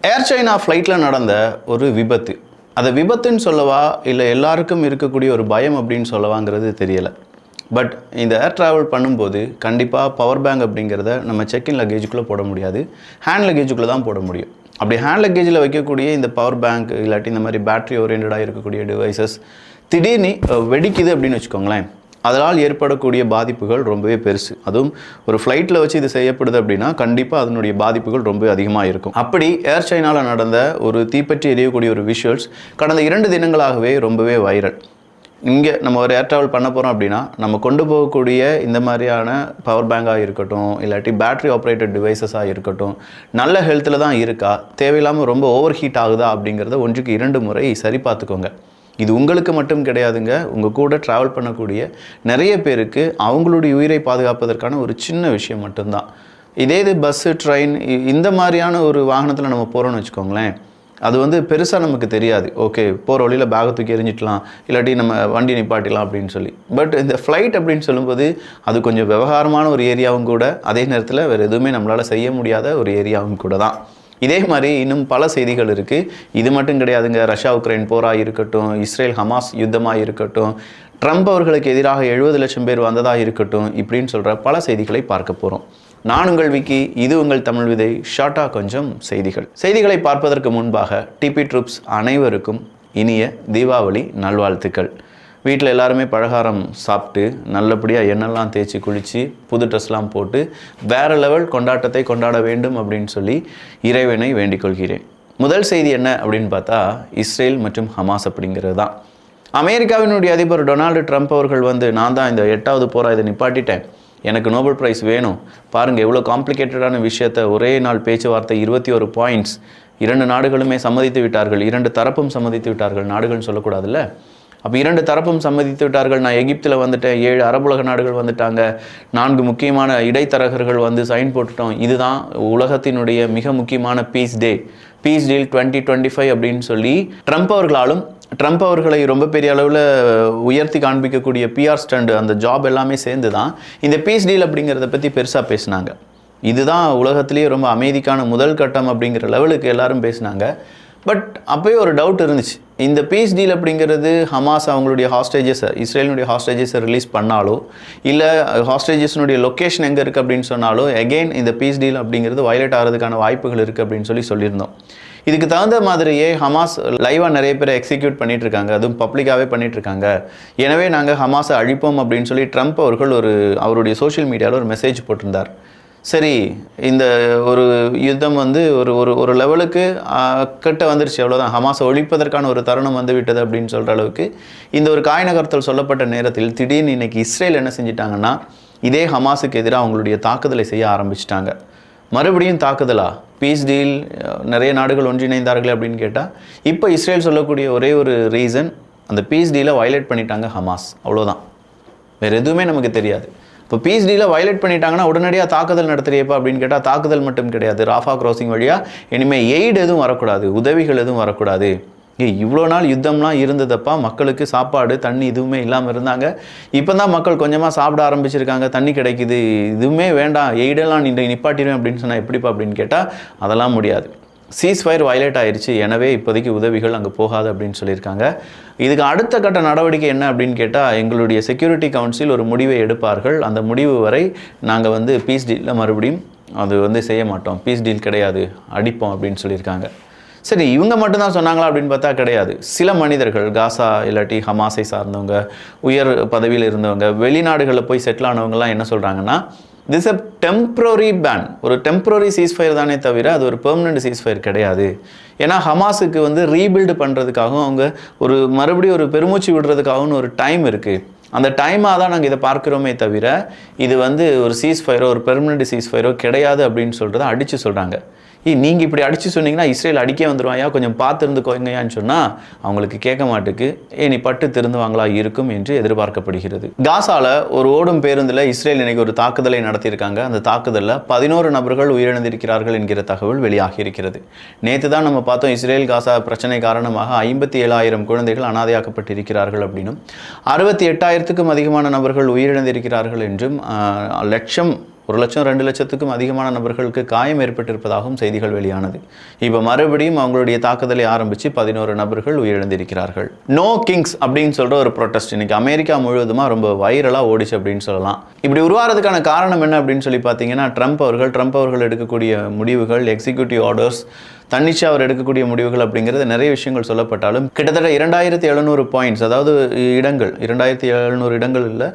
ஏர் China ஃப்ளைட்டில் நடந்த ஒரு விபத்து. அதை விபத்துன்னு சொல்லவா? இல்லை எல்லாருக்கும் இருக்கக்கூடிய ஒரு பயம் அப்படின்னு சொல்லவாங்கிறது தெரியலை. பட் இந்த ஏர் ட்ராவல் பண்ணும்போது கண்டிப்பாக பவர் பேங்க் அப்படிங்கிறத நம்ம செக்இன் லக்கேஜுக்குள்ளே போட முடியாது. ஹேண்ட் லக்கேஜுக்குள்ளே தான் போட முடியும். அப்படி ஹேண்ட் லக்கேஜில் வைக்கக்கூடிய இந்த பவர் பேங்க் இல்லாட்டி இந்த மாதிரி பேட்ரி ஓரியன்டாக இருக்கக்கூடிய டிவைசஸ் திடீர்னு வெடிக்குது அப்படின்னு வச்சுக்கோங்களேன். அதனால் ஏற்படக்கூடிய பாதிப்புகள் ரொம்பவே பெருசு. அதுவும் ஒரு ஃப்ளைட்டில் வச்சு இது செய்யப்படுது அப்படின்னா கண்டிப்பாக அதனுடைய பாதிப்புகள் ரொம்ப அதிகமாக இருக்கும். அப்படி ஏர் சைனாவில் நடந்த ஒரு தீப்பற்றி எரியக்கூடிய ஒரு விஷுவல்ஸ் கடந்த இரண்டு தினங்களாகவே ரொம்பவே வைரல் இங்கே நம்ம ஒரு ஏர் ட்ராவல் பண்ண போகிறோம் அப்படின்னா நம்ம கொண்டு போகக்கூடிய இந்த மாதிரியான பவர் பேங்காக இருக்கட்டும் இல்லாட்டி பேட்டரி ஆப்ரேட்டட் டிவைசஸாக இருக்கட்டும் நல்ல ஹெல்த்தில் தான் இருக்கா தேவையில்லாமல் ரொம்ப ஓவர் ஹீட் ஆகுதா அப்படிங்கிறத ஒன்றுக்கு இரண்டு முறை சரி பார்த்துக்கோங்க இது உங்களுக்கு மட்டும் கிடையாதுங்க. உங்கள் கூட ட்ராவல் பண்ணக்கூடிய நிறைய பேருக்கு அவங்களுடைய உயிரை பாதுகாப்பதற்கான ஒரு சின்ன விஷயம் மட்டும்தான். இதே இது பஸ்ஸு ட்ரெயின் இந்த மாதிரியான ஒரு வாகனத்தில் நம்ம போகிறோம்னு வச்சுக்கோங்களேன். அது வந்து பெருசாக நமக்கு தெரியாது. ஓகே போகிற வழியில் பேகை தூக்கி எறிஞ்சிட்டலாம் இல்லாட்டி நம்ம வண்டி நிப்பாட்டிடலாம் அப்படின்னு சொல்லி. பட் இந்த ஃப்ளைட் அப்படின்னு சொல்லும்போது அது கொஞ்சம் விவகாரமான ஒரு ஏரியாவும் கூட அதே நேரத்தில் வேறு எதுவுமே நம்மளால் செய்ய முடியாத ஒரு ஏரியாவும் கூட தான். இதே மாதிரி இன்னும் பல செய்திகள் இருக்குது இது மட்டும் கிடையாதுங்க. ரஷ்யா உக்ரைன் போராக இருக்கட்டும் இஸ்ரேல் ஹமாஸ் யுத்தமாக இருக்கட்டும் ட்ரம்ப் அவர்களுக்கு எதிராக எழுபது லட்சம் பேர் வந்ததாக இருக்கட்டும் இப்படின்னு சொல்கிற பல செய்திகளை பார்க்க போகிறோம் நான் உங்கள் விக்கி இது உங்கள் தமிழ் விதை. ஷார்ட்டாக கொஞ்சம் செய்திகள். செய்திகளை பார்ப்பதற்கு முன்பாக டிபி ட்ரூப்ஸ் அனைவருக்கும் இனிய தீபாவளி நல்வாழ்த்துக்கள். வீட்டில் எல்லாருமே பலகாரம் சாப்பிட்டு நல்லபடியாக எண்ணெல்லாம் தேய்ச்சி குளித்து புது ட்ரெஸ்லாம் போட்டு வேறு லெவல் கொண்டாட்டத்தை கொண்டாட வேண்டும் அப்படின்னு சொல்லி இறைவனை வேண்டிக் கொள்கிறேன். முதல் செய்தி என்ன அப்படின்னு பார்த்தா இஸ்ரேல் மற்றும் ஹமாஸ் அப்படிங்கிறது தான். அமெரிக்காவினுடைய அதிபர் டொனால்டு ட்ரம்ப் அவர்கள் வந்து நான் தான் இந்த எட்டாவது போரா இதை நிப்பாட்டிட்டேன். எனக்கு நோபல் பிரைஸ் வேணும். பாருங்கள் எவ்வளோ காம்ப்ளிகேட்டடான விஷயத்தை ஒரே நாள் பேச்சுவார்த்தை இருபத்தி ஒரு பாயிண்ட்ஸ் இரண்டு நாடுகளுமே சம்மதித்து விட்டார்கள். இரண்டு தரப்பும் சம்மதித்து விட்டார்கள். நாடுகள்னு சொல்லக்கூடாதுல்ல? அப்போ இரண்டு தரப்பும் சம்மதித்து விட்டார்கள். நான் எகிப்தில் வந்துட்டேன். ஏழு அரபுலக நாடுகள் வந்துட்டாங்க. நான்கு முக்கியமான இடைத்தரகர்கள் வந்து சைன் போட்டுட்டோம். இதுதான் உலகத்தினுடைய மிக முக்கியமான peace day peace deal twenty twenty five அப்படின்னு சொல்லி ட்ரம்ப் அவர்களாலும் ட்ரம்ப் அவர்களை ரொம்ப பெரிய அளவில் உயர்த்தி காண்பிக்கக்கூடிய பிஆர் ஸ்டண்ட் அந்த ஜாப் எல்லாமே சேர்ந்து தான் இந்த பீஸ் டீல் அப்படிங்கிறத பற்றி பெருசாக பேசினாங்க. இதுதான் உலகத்திலேயே ரொம்ப அமைதிக்கான முதல் கட்டம் அப்படிங்கிற லெவலுக்கு எல்லாரும் பேசினாங்க. பட் அப்போயே ஒரு டவுட் இருந்துச்சு. இந்த பீஸ் டீல் அப்படிங்கிறது ஹமாஸ் அவங்களுடைய ஹாஸ்டேஜஸை இஸ்ரேலினுடைய ஹாஸ்டேஜஸை ரிலீஸ் பண்ணாலோ இல்லை ஹாஸ்டேஜஸ்னுடைய லொக்கேஷன் எங்கே இருக்குது அப்படின்னு சொன்னாலோ எகெயின் இந்த பீஸ் டீல் அப்படிங்கிறது வயலேட் ஆகிறதுக்கான வாய்ப்புகள் இருக்குது அப்படின்னு சொல்லி சொல்லியிருந்தோம். இதுக்கு தகுந்த மாதிரியே ஹமாஸ் லைவாக நிறைய பேரை எக்ஸிக்யூட் பண்ணிட்டு இருக்காங்க. அதுவும் பப்ளிக்காகவே பண்ணிட்டு இருக்காங்க. எனவே நாங்கள் ஹமாஸை அழிப்போம் அப்படின்னு சொல்லி ட்ரம்ப் அவர்கள் ஒரு அவருடைய சோஷியல் மீடியாவில் ஒரு மெசேஜ் போட்டிருந்தார். சரி இந்த ஒரு யுத்தம் வந்து ஒரு ஒரு ஒரு லெவலுக்கு கிட்ட வந்துருச்சு அவ்வளோதான் ஹமாஸை ஒழிப்பதற்கான ஒரு தருணம் வந்து விட்டது அப்படின்னு சொல்கிற அளவுக்கு இந்த ஒரு காய் நகர்த்தல் சொல்லப்பட்ட நேரத்தில் திடீர்னு இன்னைக்கு இஸ்ரேல் என்ன செஞ்சிட்டாங்கன்னா இதே ஹமாஸுக்கு எதிராக அவங்களுடைய தாக்குதலை செய்ய ஆரம்பிச்சிட்டாங்க. மறுபடியும் தாக்குதலா? பீஸ் டீல் நிறைய நாடுகள் ஒன்றிணைந்தார்கள் அப்படின்னு கேட்டால் இப்போ இஸ்ரேல் சொல்லக்கூடிய ஒரே ஒரு ரீசன் அந்த பீஸ் டீலை வயலேட் பண்ணிட்டாங்க ஹமாஸ். அவ்வளோதான் வேறு எதுவுமே நமக்கு தெரியாது. இப்போ பிஎஸ்டியில் வயலேட் பண்ணிட்டாங்கன்னா உடனடியாக தாக்குதல் நடத்துறியப்பா அப்படின்னு கேட்டால் தாக்குதல் மட்டும் கிடையாது. ராஃபா கிராசிங் வழியாக இனிமேல் எய்டு எதுவும் வரக்கூடாது. உதவிகள் எதுவும் வரக்கூடாது. ஏய் இவ்வளோ நாள் யுத்தம்லாம் இருந்ததப்பா மக்களுக்கு சாப்பாடு தண்ணி இதுவுமே இல்லாமல் இருந்தாங்க. இப்போ தான் மக்கள் கொஞ்சமாக சாப்பிட ஆரம்பிச்சிருக்காங்க. தண்ணி கிடைக்குது. இதுவுமே வேண்டாம். எய்டெல்லாம் நீ நிப்பாட்டிடுவேன் அப்படின்னு சொன்னால் எப்படிப்பா அப்படின்னு கேட்டால் அதெல்லாம் முடியாது. சீஸ்ஃபயர் வயலேட் ஆயிடுச்சு எனவே இப்போதைக்கு உதவிகள் அங்கே போகாது அப்படின்னு சொல்லியிருக்காங்க. இதுக்கு அடுத்த கட்ட நடவடிக்கை என்ன அப்படின்னு கேட்டால் எங்களுடைய செக்யூரிட்டி கவுன்சில் ஒரு முடிவை எடுப்பார்கள். அந்த முடிவு வரை நாங்கள் வந்து பீஸ் டீலில் மறுபடியும் அது வந்து செய்ய மாட்டோம். பீஸ் டீல் கிடையாது. அடிப்போம் அப்படின்னு சொல்லியிருக்காங்க. சரி இவங்க மட்டும்தான் சொன்னாங்களா அப்படின்னு பார்த்தா கிடையாது. சில மனிதர்கள் காசா இல்லாட்டி ஹமாஸை சார்ந்தவங்க உயர் பதவியில் இருந்தவங்க வெளிநாடுகளில் போய் செட்டில் ஆனவங்கலாம் என்ன சொல்கிறாங்கன்னா திஸ் அ டெம்ப்ரரி பேன் ஒரு டெம்ப்ரரி சீஸ்ஃபயர் தானே தவிர அது ஒரு பெர்மனண்ட் சீஸ்ஃபயர் கிடையாது. ஏன்னா ஹமாஸுக்கு வந்து ரீபில்டு பண்ணுறதுக்காகவும் அவங்க ஒரு மறுபடியும் ஒரு பெருமூச்சு விடுறதுக்காகவும் ஒரு டைம் இருக்குது அந்த டைமாக தான் நாங்கள் இதை பார்க்குறோமே தவிர இது வந்து ஒரு சீஸ்ஃபயரோ ஒரு பெர்மனண்ட் சீஸ்ஃபயரோ கிடையாது அப்படின்னு சொல்கிறத அடித்து சொல்கிறாங்க ஏய் நீங்கள் இப்படி அடித்து சொன்னீங்கன்னா இஸ்ரேல் அடிக்க வந்துடுவாயா கொஞ்சம் பார்த்து இருந்துக்கோங்கயான்னு சொன்னால் அவங்களுக்கு கேட்க மாட்டுக்கு. ஏ நீ பட்டு திருந்துவாங்களா? இருக்கும் என்று எதிர்பார்க்கப்படுகிறது. காசால ஒரு ஓடும் பேருந்தில் இஸ்ரேல் இன்னைக்கு ஒரு தாக்குதலை நடத்தியிருக்காங்க. அந்த தாக்குதலில் பதினோரு நபர்கள் உயிரிழந்திருக்கிறார்கள் என்கிற தகவல் வெளியாகி இருக்கிறது நேற்று தான் நம்ம பார்த்தோம் இஸ்ரேல் காசா பிரச்சனை காரணமாக ஐம்பத்தி ஏழாயிரம் குழந்தைகள் அனாதையாக்கப்பட்டிருக்கிறார்கள் அப்படின்னும் அறுபத்தி எட்டாயிரத்துக்கும் அதிகமான நபர்கள் உயிரிழந்திருக்கிறார்கள் என்றும் லட்சம் ஒரு லட்சம் ரெண்டு லட்சத்துக்கும் அதிகமான நபர்களுக்கு காயம் ஏற்பட்டிருப்பதாகவும் செய்திகள் வெளியானது. இப்போ மறுபடியும் அவங்களுடைய தாக்குதலை ஆரம்பித்து பதினோரு நபர்கள் உயிரிழந்திருக்கிறார்கள். நோ கிங்ஸ் அப்படின்னு சொல்கிற ஒரு ப்ரொட்டஸ்ட் இன்னைக்கு அமெரிக்கா முழுவதுமாக ரொம்ப வைரலாக ஓடிச்சு அப்படின்னு சொல்லலாம். இப்படி உருவாகிறதுக்கான காரணம் என்ன அப்படின்னு சொல்லி பார்த்தீங்கன்னா ட்ரம்ப் அவர்கள் ட்ரம்ப் அவர்கள் எடுக்கக்கூடிய முடிவுகள் எக்ஸிக்யூட்டிவ் ஆர்டர்ஸ் தன்னிச்சை அவர் எடுக்கக்கூடிய முடிவுகள் அப்படிங்கிறது நிறைய விஷயங்கள் சொல்லப்பட்டாலும் கிட்டத்தட்ட இரண்டாயிரத்தி எழுநூறு பாயிண்ட்ஸ் அதாவது இடங்கள் இரண்டாயிரத்தி எழுநூறு இடங்கள் இல்லை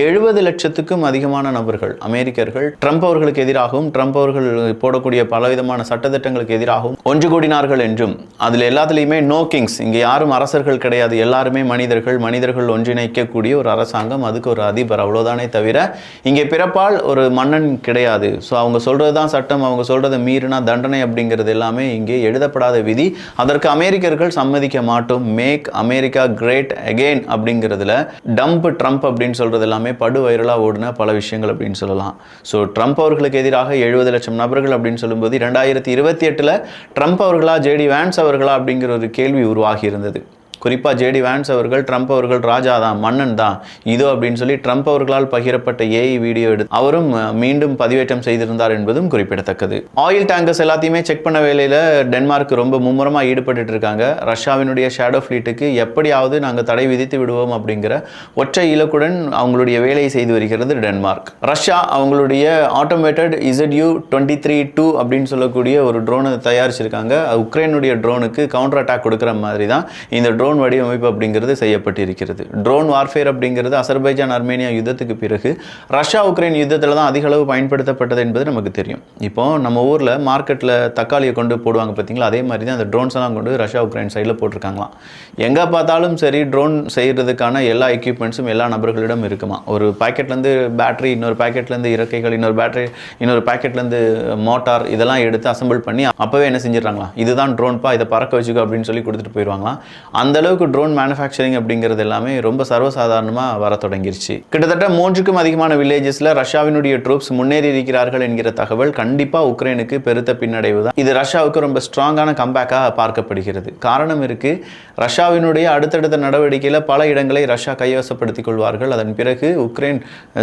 எழுபது லட்சத்துக்கும் அதிகமான நபர்கள் அமெரிக்கர்கள் ட்ரம்ப் அவர்களுக்கு எதிராகவும் ட்ரம்ப் அவர்கள் போடக்கூடிய பலவிதமான சட்டத்திட்டங்களுக்கு எதிராகவும் ஒன்று கூடினார்கள் என்றும் அதில் எல்லாத்துலேயுமே நோ கிங்ஸ் இங்கே யாரும் அரசர்கள் கிடையாது எல்லாருமே மனிதர்கள் மனிதர்கள் ஒன்றிணைக்கக்கூடிய ஒரு அரசாங்கம் அதுக்கு ஒரு அதிபர் அவ்வளோதானே தவிர இங்கே பிறப்பால் ஒரு மன்னன் கிடையாது. ஸோ அவங்க சொல்கிறது தான் சட்டம் அவங்க சொல்கிறத மீறினா தண்டனை அப்படிங்கிறது எல்லாமே இங்கே எழுதப்படாத விதி அதற்கு அமெரிக்கர்கள் சம்மதிக்க மாட்டோம். மேக் அமெரிக்கா கிரேட் அகெயின் அப்படிங்கிறதுல டம்ப் ட்ரம்ப் அப்படின்னு சொல்கிறது எல்லாமே படு வைரலாக ஓடின பல விஷயங்கள் அப்படின்னு சொல்லலாம். ஸோ ட்ரம்ப் அவர்களுக்கு எதிராக எழுபது லட்சம் நபர்கள் அப்படின்னு சொல்லும்போது இரண்டாயிரத்தி இருபத்தி எட்டில் ட்ரம்ப் அவர்களா ஜேடி வேன்ஸ் அவர்களா அப்படிங்கிற ஒரு கேள்வி உருவாகி இருந்தது. குறிப்பாக ஜேடி வேன்ஸ் அவர்கள் ட்ரம்ப் அவர்கள் ராஜா தான் மன்னன் தான். இதோ அப்படின்னு சொல்லி ட்ரம்ப் அவர்களால் பகிரப்பட்ட ஏஐ வீடியோ எடுத்து அவரும் மீண்டும் பதிவேற்றம் செய்திருந்தார் என்பதும் குறிப்பிடத்தக்கது. ஆயில் டேங்கர்ஸ் எல்லாத்தையுமே செக் பண்ண வேலையில் டென்மார்க் ரொம்ப மும்முரமாக ஈடுபட்டு இருக்காங்க. ரஷ்யாவினுடைய ஷேடோ ஃப்ளீட்டுக்கு எப்படியாவது நாங்கள் தடை விதித்து விடுவோம் அப்படிங்கிற ஒற்றை இலக்குடன் அவங்களுடைய வேலையை செய்து வருகிறது டென்மார்க் ரஷ்யா அவங்களுடைய automated Z U twenty three two அப்படின்னு சொல்லக்கூடிய ஒரு ட்ரோனை தயாரிச்சிருக்காங்க. உக்ரைனுடைய ட்ரோனுக்கு கவுண்டர் அட்டாக் கொடுக்குற மாதிரி தான். இந்த ட்ரோன் வடிவமைப்பு அப்படிங்கிறது செய்யப்பட்டிருக்கிறது. ட்ரோன் வார்ஃபேர் அப்படிங்கிறது அசர்பைஜான் அர்மேனியா யுத்தத்துக்கு பிறகு ரஷ்யா உக்ரைன் யுத்தத்தில் தான் அதிக அளவு பயன்படுத்தப்பட்டது என்பது நமக்கு தெரியும். இப்போ நம்ம ஊரில் மார்க்கெட்டில் தக்காளியை கொண்டு போடுவாங்க பார்த்தீங்களா அதே மாதிரி தான் அந்த ட்ரோன்ஸ் எல்லாம் கொண்டு ரஷ்யா உக்ரைன் சைடில் போட்டிருக்காங்களாம். எங்கே பார்த்தாலும் சரி ட்ரோன் செய்கிறதுக்கான எல்லா எக்யூப்மெண்ட்ஸும் எல்லா நபர்களிடம் இருக்குமா? ஒரு பாக்கெட்லேருந்து பேட்டரி இன்னொரு பாக்கெட்லேருந்து இறக்கைகள் இன்னொரு பேட்டரி இன்னொரு பாக்கெட்லேருந்து மோட்டார் இதெல்லாம் எடுத்து அசம்பிள் பண்ணி அப்போவே என்ன செஞ்சிடறாங்களா இதுதான் ட்ரோன்ப்பா இதை பறக்க வச்சுக்கோ அப்படின்னு சொல்லி கொடுத்துட்டு போயிடுவாங்களாம் அந்த அளவுக்கு ட்ரோன் மேனுஃபேக்சரிங் அப்படிங்கிறது எல்லாமே ரொம்ப சர்வசாதாரணமாக வர தொடங்கிருச்சு. கிட்டத்தட்ட மூன்றுக்கும் அதிகமான வில்லேஜஸில் ரஷ்யாவினுடைய ட்ரூப்ஸ் முன்னேறி இருக்கிறார்கள் என்கிற தகவல் கண்டிப்பாக உக்ரைனுக்கு பெருத்த பின்னடைவு தான். இது ரஷ்யாவுக்கு ரொம்ப ஸ்ட்ராங்கான கம்பேக்காக பார்க்கப்படுகிறது. காரணம் இருக்கு ரஷ்யாவினுடைய அடுத்தடுத்த நடவடிக்கையில் பல இடங்களை ரஷ்யா கைவசப்படுத்திக் கொள்வார்கள். அதன் பிறகு உக்ரைன்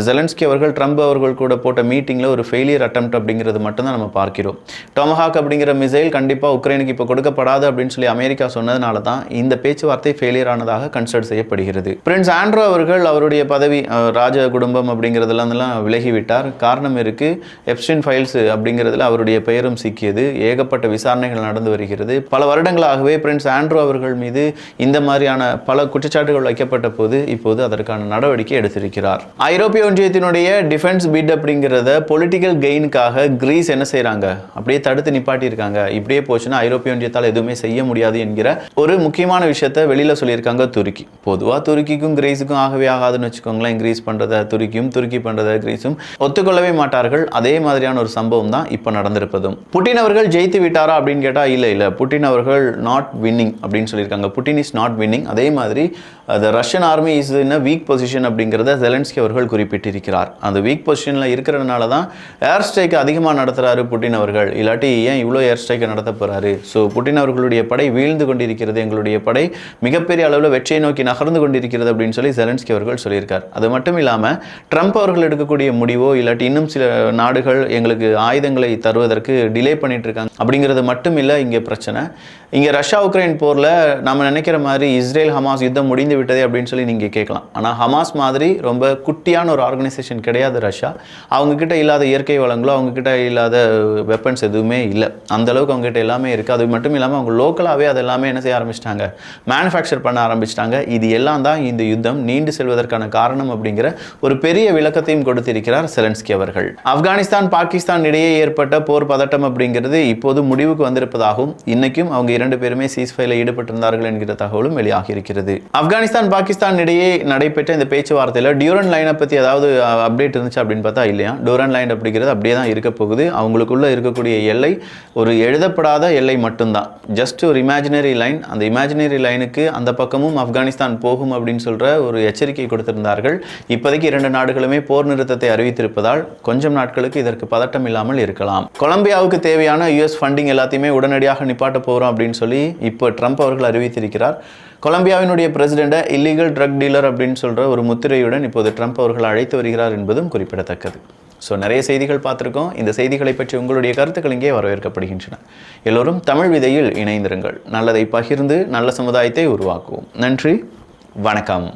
ஜெலன்ஸ்கி அவர்கள் ட்ரம்ப் அவர்கள் கூட போட்ட மீட்டிங்கில் ஒரு ஃபெயிலியர் அட்டம் அப்படிங்கிறது மட்டும்தான் நம்ம பார்க்கிறோம். டொமஹாக் அப்படிங்கிற மிசைல் கண்டிப்பாக உக்ரைனுக்கு இப்போ கொடுக்கப்படாது அப்படின்னு சொல்லி அமெரிக்கா சொன்னதுனால தான் இந்த பேச்சு பேச்சுவார்த்தை ஃபெயிலியர் ஆனதாக கன்சிடர் செய்யப்படுகிறது. பிரின்ஸ் ஆண்ட்ரோ அவர்கள் அவருடைய பதவி ராஜ குடும்பம் அப்படிங்கிறதுலாம் விலகிவிட்டார். காரணம் இருக்கு எப்ஸ்டின் ஃபைல்ஸ் அப்படிங்கிறதுல அவருடைய பெயரும் சிக்கியது. ஏகப்பட்ட விசாரணைகள் நடந்து வருகிறது. பல வருடங்களாகவே பிரின்ஸ் ஆண்ட்ரோ அவர்கள் மீது இந்த மாதிரியான பல குற்றச்சாட்டுகள் வைக்கப்பட்ட போது இப்போது அதற்கான நடவடிக்கை எடுத்திருக்கிறார். ஐரோப்பிய ஒன்றியத்தினுடைய டிஃபென்ஸ் பிட் அப்படிங்கிறத பொலிட்டிக்கல் கெயினுக்காக கிரீஸ் என்ன செய்கிறாங்க அப்படியே தடுத்து நிப்பாட்டியிருக்காங்க. இப்படியே போச்சுன்னா ஐரோப்பிய ஒன்றியத்தால் எதுவுமே செய்ய முடியாது என்கிற ஒரு முக்கியமான விஷயத்தை வெளியில சொல்லியிருக்காங்க துருக்கி. பொதுவாக துருக்கிக்கும் கிரீஸுக்கும் ஆகவே ஆகாதுன்னு வச்சுக்கோங்களேன். கிரீஸ் பண்ணுறதை துருக்கியும் துருக்கி பண்றதை கிரீஸும் ஒத்துக்கொள்ளவே மாட்டார்கள். அதே மாதிரியான ஒரு சம்பவம் தான் இப்போ நடந்திருப்பதும். புட்டின் அவர்கள் ஜெயித்து விட்டாரா அப்படின்னு கேட்டால் இல்லை இல்லை. புட்டின் அவர்கள் நாட் வின்னிங் அப்படின்னு சொல்லியிருக்காங்க. புட்டின் இஸ் நாட் வின்னிங் அதே மாதிரி the Russian army is in a weak position அப்படிங்கிறத ஜெலன்ஸ்கி அவர்கள் குறிப்பிட்டிருக்கிறார். அந்த வீக் பொசிஷனில் இருக்கிறதுனால தான் ஏர் ஸ்ட்ரைக் அதிகமாக நடத்துகிறாரு புட்டின் அவர்கள். இல்லாட்டி ஏன் இவ்வளோ ஏர் ஸ்ட்ரைக்கை நடத்த போகிறாரு ஸோ புட்டின் அவர்களுடைய படை வீழ்ந்து கொண்டிருக்கிறது. எங்களுடைய படை மிகப்பெரிய அளவில் வெற்றியை நோக்கி நகர்ந்து கொண்டிருக்கிறது அப்படின்னு சொல்லி ஜெலன்ஸ்கி அவர்கள் சொல்லியிருக்கார். அது மட்டும் இல்லாமல் ட்ரம்ப் அவர்கள் எடுக்கக்கூடிய முடிவோ இல்லாட்டி இன்னும் சில நாடுகள் எங்களுக்கு ஆயுதங்களை தருவதற்கு டிலே பண்ணிட்டு இருக்காங்க அப்படிங்கிறது மட்டும் இல்லை இங்கே பிரச்சனை. இங்கே ரஷ்யா உக்ரைன் போரில் நம்ம நினைக்கிற மாதிரி இஸ்ரேல் ஹமாஸ் யுத்தம் முடிந்து விட்டதே அப்படின்னு சொல்லி நீங்கள் கேட்கலாம். ஆனால் ஹமாஸ் மாதிரி ரொம்ப குட்டியான ஒரு ஆர்கனைசேஷன் கிடையாது ரஷ்யா. அவங்கக்கிட்ட இல்லாத இயற்கை வளங்களோ அவங்கக்கிட்ட இல்லாத வெப்பன்ஸ் எதுவுமே இல்லை. அந்தளவுக்கு அவங்ககிட்ட எல்லாமே இருக்குது அது மட்டும் இல்லாமல் அவங்க லோக்கலாகவே அது எல்லாமே என்ன செய்ய ஆரம்பிச்சிட்டாங்க? மேனுஃபேக்சர் பண்ண ஆரம்பிச்சிட்டாங்க. இது எல்லாம் தான் இந்த யுத்தம் நீண்டு செல்வதற்கான காரணம் அப்படிங்கிற ஒரு பெரிய விளக்கத்தையும் கொடுத்திருக்கிறார் செலன்ஸ்கி அவர்கள். ஆப்கானிஸ்தான் பாகிஸ்தான் இடையே ஏற்பட்ட போர் பதட்டம் அப்படிங்கிறது இப்போது முடிவுக்கு வந்திருப்பதாகவும் இன்னைக்கும் அவங்க இரண்டு பேருமே சீஸ்ஃபைல ஈடுபட்டிருந்தார்கள் என்கிற தகவலும் வெளியாகி இருக்கிறது. ஆப்கானிஸ்தான் பாகிஸ்தான் இடையே நடைபெற்ற இந்த பேச்சுவார்த்தையில் டியூரன் லைனை பற்றி ஏதாவது அப்டேட் இருந்துச்சு அப்படின்னு பார்த்தா இல்லையா? டியூரன் லைன் அப்படிங்கிறது அப்படியே தான் இருக்க போகுது. அவங்களுக்குள்ள இருக்கக்கூடிய எல்லை ஒரு எழுதப்படாத எல்லை மட்டும்தான். ஜஸ்ட் ஒரு இமேஜினரி லைன் அந்த இமேஜினரி லைனுக்கு அந்த பக்கமும் ஆப்கானிஸ்தான் போகும் அப்படின்னு சொல்ற ஒரு எச்சரிக்கை கொடுத்திருந்தார்கள். இப்போதைக்கு இரண்டு நாடுகளுமே போர் நிறுத்தத்தை அறிவித்திருப்பதால் கொஞ்சம் நாட்களுக்கு இதற்கு பதட்டம் இல்லாமல் இருக்கலாம். கொலம்பியாவுக்கு தேவையான யுஎஸ் ஃபண்டிங் எல்லாத்தையுமே உடனடியாக நிப்பாட்ட போகிறோம் அப்படின்னு சொல்லி இப்போ ட்ரம்ப் அவர்கள் அறிவித்திருக்கிறார். கொலம்பியாவினுடைய பிரசிடெண்ட்டை இல்லீகல் ட்ரக் டீலர் அப்படின்னு சொல்கிற ஒரு முத்திரையுடன் இப்போது ட்ரம்ப் அவர்கள் அழைத்து வருகிறார் என்பதும் குறிப்பிடத்தக்கது. ஸோ நிறைய செய்திகள் பார்த்துருக்கோம். இந்த செய்திகளை பற்றி உங்களுடைய கருத்துக்கள் இங்கே வரவேற்கப்படுகின்றன. எல்லோரும் தமிழ் விதையில் இணைந்திருங்கள். நல்லதை பகிர்ந்து நல்ல சமுதாயத்தை உருவாக்குவோம். நன்றி. வணக்கம்.